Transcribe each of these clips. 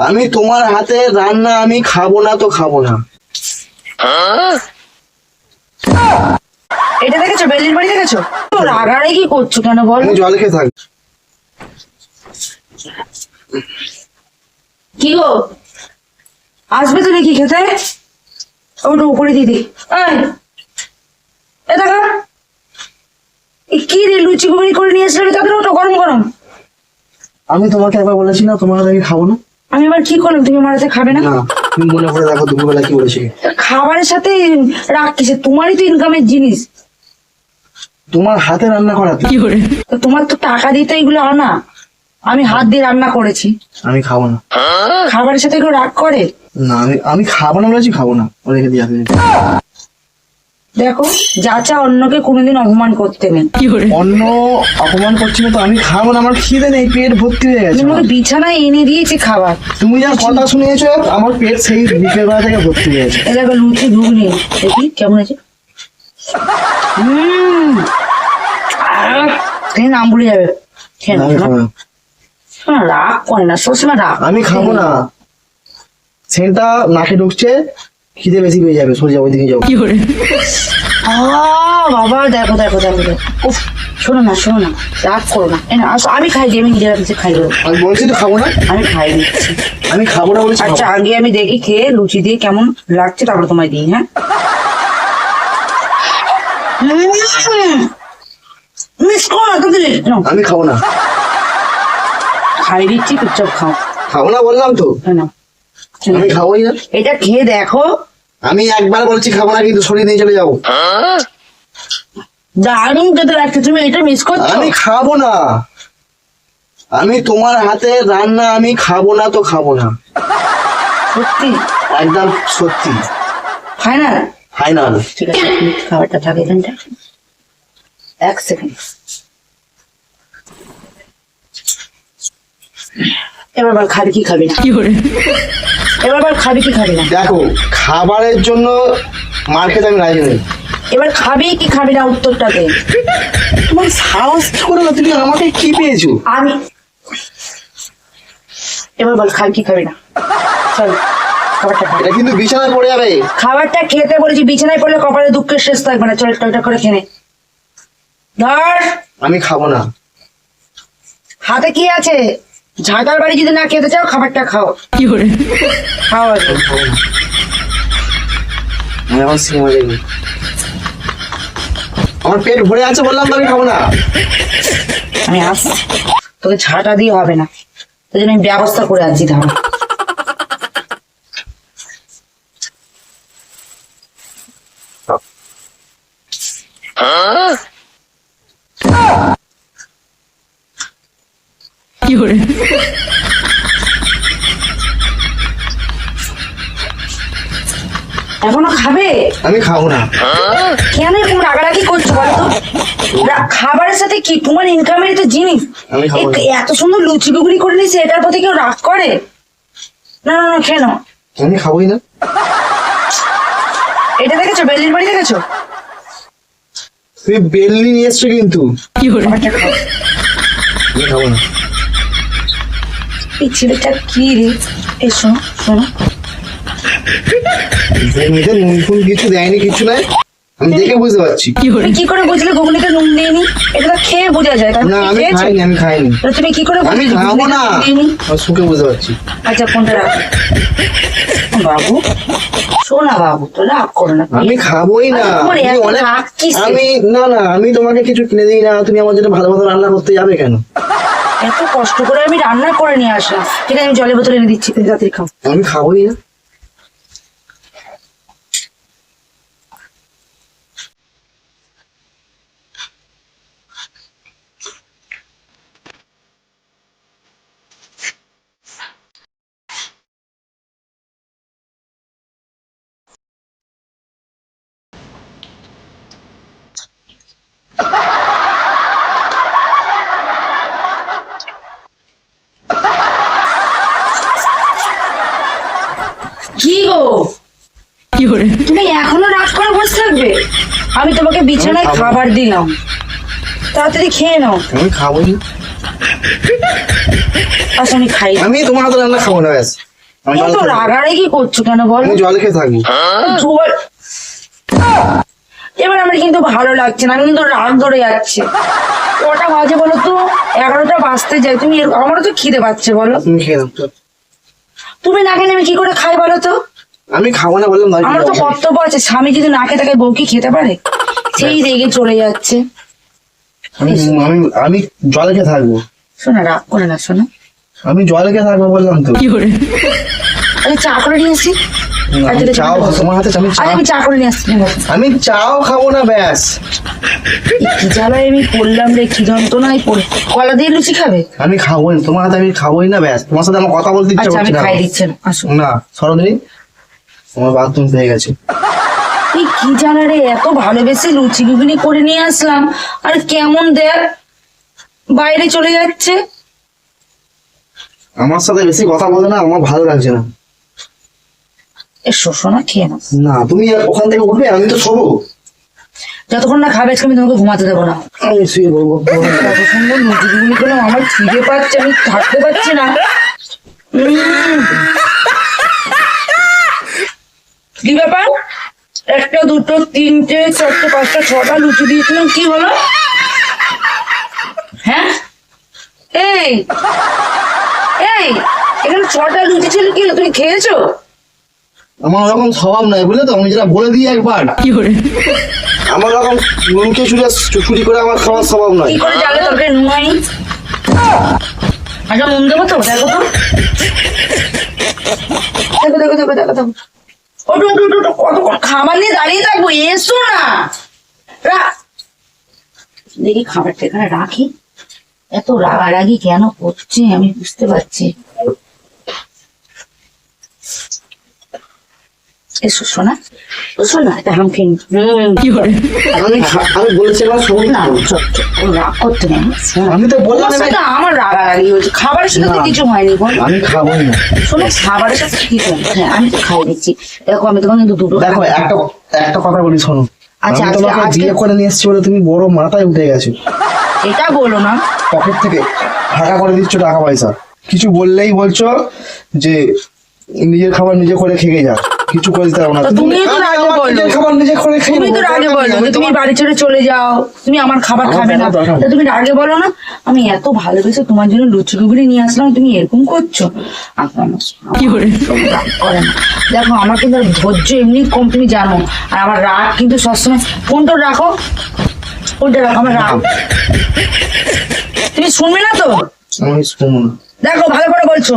আমি তোমার হাতে রান্না আমি খাব না তো খাব না। এটা দেখেছ? বেল্লির বাড়ি দেখেছ? কি করছ কেন বল? জল খেয়ে থাক কি গো? আসবে তো নাকি খেতে? ওটা উপরে দিদি এ দেখা। কি রে লুচি ঘুগনি করে নিয়ে আসলে তাদের ওটা গরম গরম। আমি তোমাকে একবার বলেছি না তোমার আমি খাব না। আমি আবার কি করলাম? তুমি আমার হাতে খাবে না? তুমি মনে করে দেখো দুপুরবেলা কি বলেছি। খাবারের সাথে রাগ কিসে তোমারই তো ইনকামের জিনিস। তোমার হাতে রান্না করা কি করে? তোমার তো টাকা দিতে এগুলো আনা। আমি হাত দিয়ে রান্না করেছি। আমি খাব না। খাবারের সাথে কেউ রাগ করে? না আমি আমি খাব না বলেছি খাব না। রেখে দিয়ে দেখো যা চা অন্যকে কোনোদিন অপমান করতে নেই। অন্য অপমান করছি না তো আমি খাব না আমার খিদে নেই পেট ভর্তি হয়ে গেছে তোমাকে বিছানায় এনে দিয়েছি খাবার। তুমি যা কথা শুনিয়েছো আমার পেট সেই বিকেল বেলা থেকে ভর্তি হয়ে গেছে এ দেখো লুচি ঘুগনি। দেখি কেমন আছে হুম। তুমি নাম ভুলে যাবে। রাগ করে না সবসময় রাগ আমি খাব না। সেন্টটা নাকে ঢুকছে খিদে বেশি পেয়ে যাবে সরে যাব ওইদিকে যাব আহ, বাবা দেখো দেখো দেখো দেখো। শোনো না শোনো না রাগ করো না। না আসো আমি খাই দিই আমি নিজের হাতে খাই দেবো। আমি বলছি তো খাব না? আমি খাই দিচ্ছি। আমি খাব না বলেছি আচ্ছা আগে আমি দেখি খেয়ে লুচি দিয়ে কেমন লাগছে তারপরে তোমায় দিই হ্যাঁ? মিস করো না নাও, আমি খাব না। খাই দিচ্ছি চুপচাপ খাও। খাব না বললাম তো। হ্যাঁ, নাও। আমি খাবোই না। এটা খেয়ে দেখো। আমি একবার বলছি খাব না কিন্তু সরিয়ে নিয়ে চলে যাব। দারুণ খেতে লাগছে তুমি এটা মিস করছ? আমি খাব না। আমি তোমার হাতে রান্না আমি খাব না তো খাব না। সত্যি? একদম সত্যি। ফাইনাল ফাইনাল ঠিক আছে খাবারটা থাকে এখানটা। এক সেকেন্ড এবার খাবি কি খাবি না? এবার বল খাবি কি খাবি না? দেখো খাবারের জন্য মার্কেট আমি রাজি নেই। এবার খাবি কি খাবি না উত্তরটা দে তোমার সাহস কি করে না তুমি আমাকে কি পেয়েছ? আমি এবার বল খাবি কি খাবি না? চল এটা কিন্তু বিছানায় পড়ে যাবে। খাবারটা খেতে বলেছি বিছানায় পড়লে কপালে দুঃখের শেষ থাকবে না। চল টলটা করে খেনে ধর। আমি খাব না। হাতে কি আছে? ঝাঁটার বাড়ি যদি না খেতে চাও খাবারটা খাও। কি সিনেমা দেখব। আমার পেট ভরে আছে বললাম তো আমি খাব না। আমি আসছি। তোকে ঝাঁটা দিয়ে হবে না। তোর জন্য আমি ব্যবস্থা করে আছি আনছি এখনও খাবে? আমি খাব না। কেন এরকম রাগারাগি করছ বলতো? খাবারের সাথে কি? তোমার ইনকামের তো জিনিস। এত সুন্দর লুচি গুগড়ি করে নিয়েছে এটার প্রতি কেউ রাগ করে? না না না কেন আমি খাবোই না। এটা দেখেছ? বেল্লির বাড়ি দেখেছ? তুমি বেলনি নিয়ে এসছো কিন্তু। খাও। আমি খাব না। এই ছেলেটা কি রে? এই শোনো নুন কিছু দেয়নি কিছু নাই। আমি দেখে বুঝতে পারছি। কি করে বুঝলে ঘুগনিতে নুন দেয়নি? এটা খেয়ে বোঝা যায় না আমি খাইনি আমি খাইনি। তুমি কি করে আমি খাব না। নুন দেয়নি? আমি সুখে বুঝতে পারছি। আচ্ছা কোনটা রাখ। বাবু শোনা বাবু তো রাগ করো না আমি খাবোই না? আমি না না আমি তোমাকে কিছু কিনে দিই না তুমি আমার জন্য ভালো ভালো রান্না করতে যাবে কেন? এত কষ্ট করে আমি রান্না করে নিয়ে আসলাম। ঠিক আছে, আমি জলে বোতলে এনে দিচ্ছি তাড়াতাড়ি খাও। আমি খাবোই না। কি গো? তুমি এখনও রাগ করে বসে থাকবে? আমি তোমাকে বিছানায় খাবার দিলাম। তাড়াতাড়ি খেয়ে নাও। আমি খাবোই না। আচ্ছা আমি খাই। আমি তোমার হাতে রান্না খাব না ব্যাস। তো। রাগারাগি করছ কেন বল? আমি জল খেয়ে থাকব জল এবার আমার কিন্তু ভালো লাগছে না আমি কিন্তু রাগ ধরে যাচ্ছে। কটা বাজে বলো তো? এগারোটা বাজতে যায়। তুমি আমারও তো খিদে পাচ্ছে বলো। তুমি খেয়ে। তুমি না খেলে আমি কি করে খাই বলো তো? আমি খাব না বললাম আমার তো কর্তব্য আছে স্বামী যদি না খেতে থাকে বউ কি খেতে পারে? সেই রেগে চলে যাচ্ছে। আমি আমি আমি জল খেয়ে থাকব। শোনা রাগ করে না শোনা। আমি জল খেয়ে থাকব বললাম তো। কি করে আমি চা করে আচ্ছা, আমি চাও তোমার হাতে আমি চা আমি চা করে নিয়ে আসছি আমি চাও খাব না ব্যাস। কি জ্বালায় আমি পড়লাম রে কি যন্ত্রণায় পড়ে। কলা দিয়ে লুচি খাবে? আমি খাব না তোমার হাতে আমি খাবোই না ব্যাস। তোমার সাথে আমার কথা বলতে ইচ্ছে আচ্ছা করছে না। খাই দিচ্ছেন আসো। না সরোদিনী তোমার বাথরুম পেয়ে গেছে। এই কি জানা রে এত ভালোবেসে লুচি ঘুগনি করে নিয়ে আসলাম। আর কেমন দেখ বাইরে চলে যাচ্ছে। আমার সাথে বেশি কথা বলে না আমার ভালো লাগছে না। শোষো না খেয়ে না না তুমি ওখান থেকে উঠবে আমি তো শোবো। যতক্ষণ না খাবে আজকে আমি তোমাকে ঘুমাতে দেবো না। আমি শুয়ে বলব সুন্দর লুচি করলাম আমার খিদে পাচ্ছে আমি থাকতে পারছি না। কি ব্যাপার? একটা দুটো তিনটে চারটে পাঁচটা ছটা লুচি দিয়েছিলাম কি হলো? হ্যাঁ? এই এই এখানে ছটা লুচি ছিল কি? তুমি খেয়েছো? আমার ওরকম স্বভাব নয় বুঝলে তো? আমি যেটা বলে দিই একবার। কি করে? আমার ওরকম মুখে চুরি চুরি করে আমার খাওয়ার স্বভাব নয় কি করে জানলে তরকারি নুন? হয়নি আচ্ছা নুন দেবো তো? দেখো তো। দেখো দেখো দেখো দেখো দেখো। ওটু ওটু ওটু, ওটু কতক্ষণ খাবার নিয়ে দাঁড়িয়ে থাকব? এসো না। রা- দেখি খাবারটা এখানে রাখি। এত রাগারাগি কেন করছে আমি বুঝতে পারছি এসো শোনা শোনা এটা খেয়ে নি। হুম আমি আমি বলেছিলাম সবুজ না। রাগ করতে নেই। আমি তো বললাম আমার রাগারাগি হয়েছে খাবারের সাথে কিছু হয়নি বল। আমি খাবোই না। শোনো খাবারের সাথে কিছু হ্যাঁ আমি তো খাই দিচ্ছি। দেখো আমি তোমাকে কিন্তু দুটো দেখো একটা একটা কথা বলি শোনো। আচ্ছা, তোমাকে আজকে- বিয়ে করে নিয়ে এসেছি বলে তুমি বড় মাথায় উঠে গেছো। এটা বলো না। পকেট থেকে ফাঁকা করে দিচ্ছ টাকা পয়সা। কিছু বললেই বলছো যে নিজের খাবার নিজে করে খেয়ে যা কিছু দিতে পারব না তুমি তো আমি রাগে বলো। খাবার নিজে করে খেয়ে তুমি তো। রাগে বলো যে তুমি বাড়ি ছেড়ে চলে যাও তুমি আমার খাবার খাবে না। তা তুমি রাগে বলো না আমি এত ভালোবেসে তোমার জন্য লুচি ঘুগনি নিয়ে আসলাম তুমি এরকম করছ? কি করে? দেখো আমার কিন্তু ধৈর্য এমনি কম তুমি জানো। আর আমার রাগ কিন্তু সবসময় ফোনটা রাখো। ফোনটা রাখো আমার রাগ। তুমি শুনবে না তো? আমি শুনব না। দেখো ভালো করে বলছো।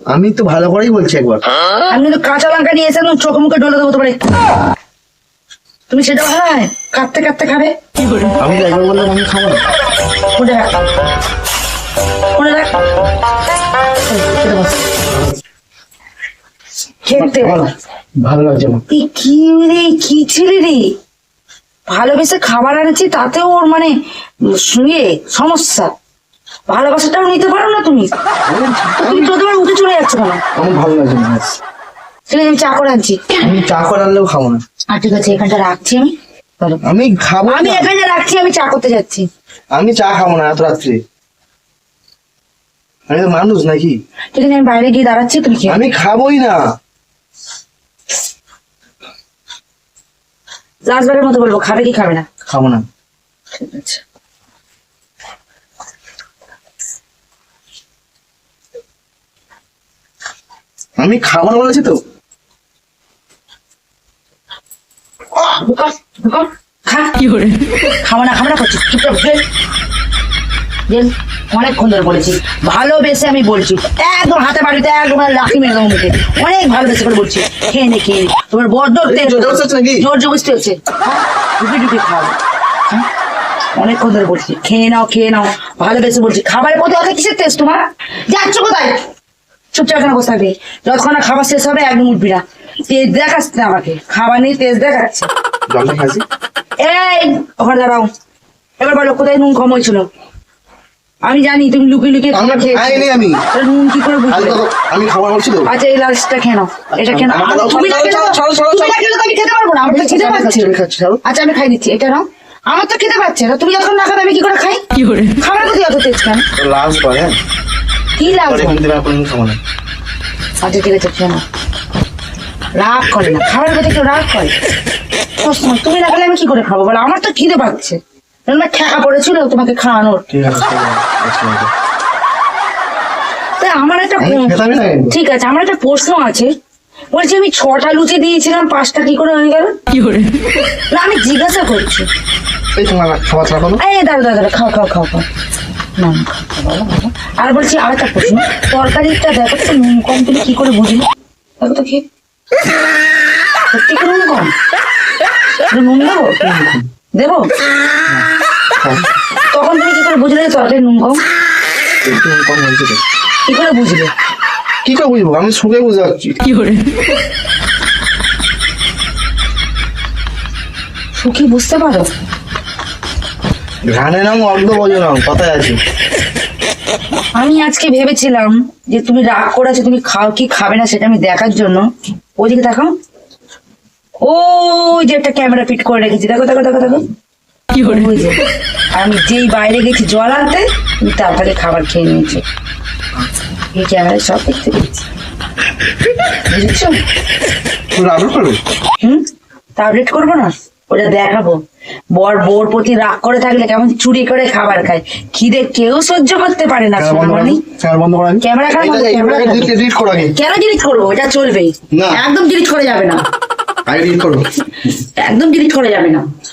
আমি তো ভালো করেই বলছি একবার। আমি কিন্তু কাঁচা লঙ্কা নিয়ে এসে চোখ মুখে ডলে দেবো তোমার। তুমি সেটা হ্যাঁ কাটতে কাটতে খাবে। আমি তো একবার বললাম আমি খাব না। মনে রাখ মনে রাখ খেতে বস। খেতে আমার বস। ভালো লাগছে না কি রে কি ছেলে রে? ভালোবেসে খাবার আনেছি তাতেও ওর মানে শুয়ে সমস্যা। ভালোবাসাটাও নিতে পারো না তুমি? তো তুমি প্রথমবার উঠে চলে যাচ্ছ কেন? আমার ভালো লাগছে না। ঠিক আছে আমি চা করে আনছি। আমি চা করে আনলেও খাব না। আর ঠিক আছে এখানটা রাখছি আমি। আমি খাব আমি এখানে রাখছি আমি চা করতে যাচ্ছি। আমি চা খাব না এত রাত্রে। আমি তো মানুষ নাকি? ঠিক আছে আমি বাইরে গিয়ে দাঁড়াচ্ছি তুমি খেয়ে আমি খাবোই না। লাস্টবারের মতো বলব খাবে কি খাবে না? খাব না। ঠিক আছে। আমি খাব না বলেছি তো। খাব না খাব না চুপচাপ অনেকক্ষণ ধরে বলেছি। ভালোবেসে আমি বলছি। একদম হাতে বাড়িতে একদম লাঠি মেরে দেবো মুখে। অনেক ভালোবেসে করে বলছি। খেয়ে নে খেয়ে নে। তোমার বড্ড জোর জবরদস্তি হচ্ছে নাকি? জোর জবস্তি হচ্ছে? ডুবি ডুবি খাও? অনেকক্ষণ ধরে বলছি। খেয়ে নাও খেয়ে নাও। ভালোবেসে বলছি। খাবারের প্রতি অত কিসের তেজ তোমার? যাচ্ছ কোথায়? চুপচাপ এখানে বসে থাকবে। যতক্ষণ না খাবার শেষ হবে একদম উঠবি না। তেজ দেখাচ্ছে না আমাকে। খাবার নিয়ে তেজ দেখাচ্ছে। জলটা খাইছি এই ওখানে দাঁড়াও। এবার বলো কোথায় নুন কম হয়েছিল? আমি জানি তুমি লুকিয়ে লুকিয়ে খাবার খেয়েছো। আমি। নুন কি করে আজ বুঝলে আমি খাবার বলছি তো। আচ্ছা এই লালচটা খেয়ে নাও। এটা খেয়ে নাও। তুমি না খেলে আমি খেতে পারব না। আমার তো খেতে আমি পাচ্ছে। আচ্ছা আমি খাই দিচ্ছি এটা নাও। আমার তো খেতে পাচ্ছে। না তুমি যখন না খাবে আমি কি করে খাই? কি করে? খাবার প্রতি অত তেজ কেন? লাস্ট বার হ্যাঁ। কি লাগবে আচ্ছা ঠিক আছে খেয়ে রাগ করে না খাবার প্রতি কেউ রাগ করে। তুমি না খেলে আমি কি করে খাব বলো? আমার তো খিদে পাচ্ছে। আমার ঠেকা পড়েছিল তোমাকে খাওয়ানোর। ঠিক আছে। তাই আমার একটা না। ঠিক আছে আমার একটা প্রশ্ন আছে। বলছি আমি ছটা লুচি দিয়েছিলাম পাঁচটা কি করে হয়ে গেল? না আমি জিজ্ঞাসা করছি। এই তোমার করো এই দাঁড়া দাঁড়া দাঁড়া খাও খাও খাও খাও। না। আর বলছি আর একটা প্রশ্ন। তরকারিটা দেখো তো নুন কম তুমি কি করে বুঝলি দেখো তো খেয়ে। সত্যি কি নুন কম? নুন দেবো? দেবো? তখন তুমি কি করে বুঝলে যে তরকারি নুন কম? একটু কম হয়েছে তো। কি করে বুঝলে? কি করে বুঝব? আমি শুকে বুঝতে পারছি সুখী বুঝতে পারো? ঘানে নাম অর্ধ বোঝো নাম কথায় আছে। আমি আজকে ভেবেছিলাম যে তুমি রাগ করেছ তুমি খাও কি খাবে না সেটা আমি দেখার জন্য। ওইদিকে দেখাও ও যে একটা ক্যামেরা ফিট করে রেখেছি। দেখো দেখো দেখো দেখো। আমি যেই বাইরে গেছি জল আনতে তুমি তাড়াতাড়ি খাবার খেয়ে নিয়েছো। এই ক্যামেরায় সব দেখতে পেয়েছি। বুঝেছ? তুমি আপলোড করবে? হুম? টাবলেট করব না? ওটা দেখাবো। বর বোর প্রতি রাগ করে থাকলে কেমন চুরি করে খাবার খায়। খিদে কেউ সহ্য করতে পারে না ক্যামেরা কেন ডিলিট করব? এটা চলবে একদম ডিলিট করে যাবে না। একদম ডিলিট করে যাবে না।